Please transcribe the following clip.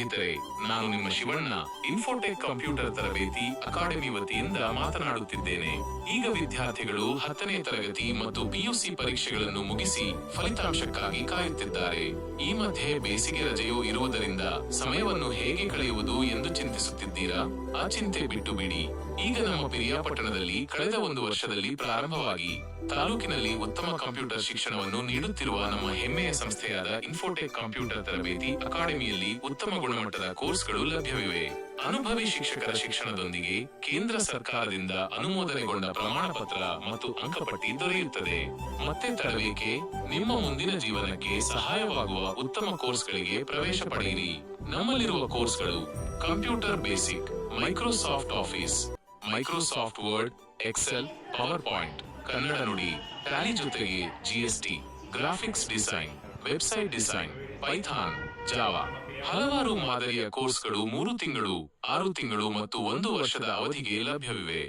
ಸ್ನೇಹಿತರೆ, ನಾನು ನಿಮ್ಮ ಶಿವಣ್ಣ ಇನ್ಫೋಟೆಕ್ ಕಂಪ್ಯೂಟರ್ ತರಬೇತಿ ಅಕಾಡೆಮಿ ವತಿಯಿಂದ ಮಾತನಾಡುತ್ತಿದ್ದೇನೆ. ಈಗ ವಿದ್ಯಾರ್ಥಿಗಳು ಹತ್ತನೇ ತರಗತಿ ಮತ್ತು ಪಿಯುಸಿ ಪರೀಕ್ಷೆಗಳನ್ನು ಮುಗಿಸಿ ಫಲಿತಾಂಶಕ್ಕಾಗಿ ಕಾಯುತ್ತಿದ್ದಾರೆ. ಈ ಮಧ್ಯೆ ಬೇಸಿಗೆ ರಜೆಯೂ ಇರುವುದರಿಂದ ಸಮಯವನ್ನು ಹೇಗೆ ಕಳೆಯುವುದು? ಎಂದು ಚಿಂತಿಸುತ್ತಿದ್ದೀರಾ? ಆ ಚಿಂತೆ ಬಿಟ್ಟು ಬಿಡಿ. ಈಗ ನಮ್ಮ ಪಿರಿಯಾಪಟ್ಟಣದಲ್ಲಿ ಕಳೆದ ಒಂದು ವರ್ಷದಲ್ಲಿ ಪ್ರಾರಂಭವಾಗಿ ತಾಲೂಕಿನಲ್ಲಿ ಉತ್ತಮ ಕಂಪ್ಯೂಟರ್ ಶಿಕ್ಷಣವನ್ನು ನೀಡುತ್ತಿರುವ ನಮ್ಮ ಹೆಮ್ಮೆಯ ಸಂಸ್ಥೆಯಾದ ಇನ್ಫೋಟೆಕ್ ಕಂಪ್ಯೂಟರ್ ತರಬೇತಿ ಅಕಾಡೆಮಿಯಲ್ಲಿ ಉತ್ತಮ ಗುಣಮಟ್ಟದ ಕೋರ್ಸ್ಗಳು ಲಭ್ಯವಿವೆ. ಅನುಭವಿ ಶಿಕ್ಷಕರ ಶಿಕ್ಷಣದೊಂದಿಗೆ ಕೇಂದ್ರ ಸರ್ಕಾರದಿಂದ ಅನುಮೋದನೆಗೊಂಡ ಪ್ರಮಾಣ ಪತ್ರ ಮತ್ತು ಅಂಕಪಟ್ಟಿ ದೊರೆಯುತ್ತದೆ. ಮತ್ತೆ ತಡಬೇಕೆ ನಿಮ್ಮ ಮುಂದಿನ ಜೀವನಕ್ಕೆ ಸಹಾಯವಾಗುವ ಉತ್ತಮ ಕೋರ್ಸ್ಗಳಿಗೆ ಪ್ರವೇಶ ಪಡೆಯಿರಿ. ನಮ್ಮಲ್ಲಿರುವ ಕೋರ್ಸ್ಗಳು computer basic, Microsoft Office, Microsoft Word, Excel PowerPoint Kannada Nudi, Tally ಜೊತೆಗೆ GST graphics design, website design, Python, Java. ಹಲವಾರು ಮಾದರಿಯ ಕೋರ್ಸ್ಗಳು ಮೂರು ತಿಂಗಳು ಆರು ತಿಂಗಳು ಮತ್ತು ಒಂದು ವರ್ಷದ ಅವಧಿಗೆ ಲಭ್ಯವಿವೆ.